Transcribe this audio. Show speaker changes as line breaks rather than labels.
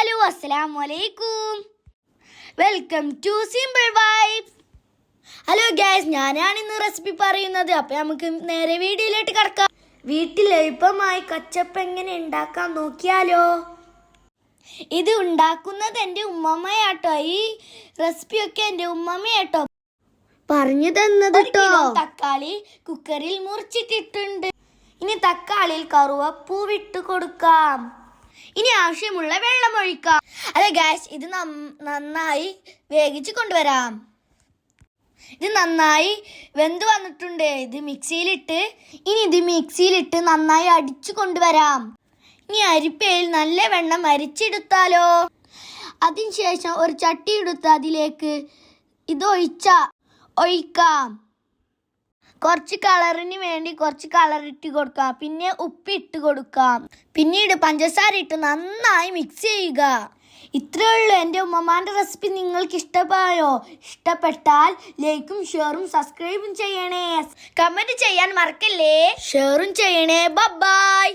Hello അസ്സലാം വലൈക്കും welcome to simple vibes hello guys ഞാനാണ് ഇന്ന് റെസിപ്പി പറയുന്നത്. അപ്പോൾ നമുക്ക് നേരെ വീഡിയോയിലോട്ട് കിടക്കാം. വീട്ടിൽ എളുപ്പമായി കച്ചപ്പ് എങ്ങനെ ഉണ്ടാക്കാൻ നോക്കിയാലോ? ഇത് ഉണ്ടാക്കുന്നത് എന്റെ ഉമ്മമ്മയാട്ടോ. ഈ റെസിപ്പിയൊക്കെ എന്റെ ഉമ്മമ്മയാട്ടോ. പറഞ്ഞു തന്നത് തക്കാളി കുക്കറിൽ മുറിച്ചിട്ടിട്ടുണ്ട്. ഇനി തക്കാളിയിൽ കറുവപ്പൂവിട്ട് കൊടുക്കാം. ഇനി ആവശ്യമുള്ള വെള്ളം ഒഴിക്കാം. അതെ ഗ്യാസ് ഇത് നന്നായി വേവിച്ച് കൊണ്ടുവരാം. ഇത് നന്നായി വെന്ത് വന്നിട്ടുണ്ട്. ഇത് മിക്സിയിലിട്ട് ഇനി ഇത് മിക്സിയിലിട്ട് നന്നായി അടിച്ചു കൊണ്ടുവരാം. ഇനി അരിപ്പയിൽ നല്ല വെണ്ണം അരിച്ചെടുത്താലോ. അതിനുശേഷം ഒരു ചട്ടി എടുത്ത് അതിലേക്ക് ഇത് ഒഴിച്ച ഒഴിക്കാം. കുറച്ച് കളറിന് വേണ്ടി കുറച്ച് കളർ ഇട്ട് കൊടുക്കാം പിന്നെ ഉപ്പ് ഇട്ട് കൊടുക്കാം പിന്നീട് പഞ്ചസാര ഇട്ട് നന്നായി മിക്സ് ചെയ്യുക. ഇത്രയേ ഉള്ളൂ എന്റെ ഉമ്മമാന്റെ റെസിപ്പി നിങ്ങൾക്ക് ഇഷ്ടമായോ? ഇഷ്ടപ്പെട്ടാൽ ലൈക്കും ഷെയറും സബ്സ്ക്രൈബും ചെയ്യണേ. കമന്റ് ചെയ്യാൻ മറക്കല്ലേ? ഷെയറും ചെയ്യണേ. ബൈ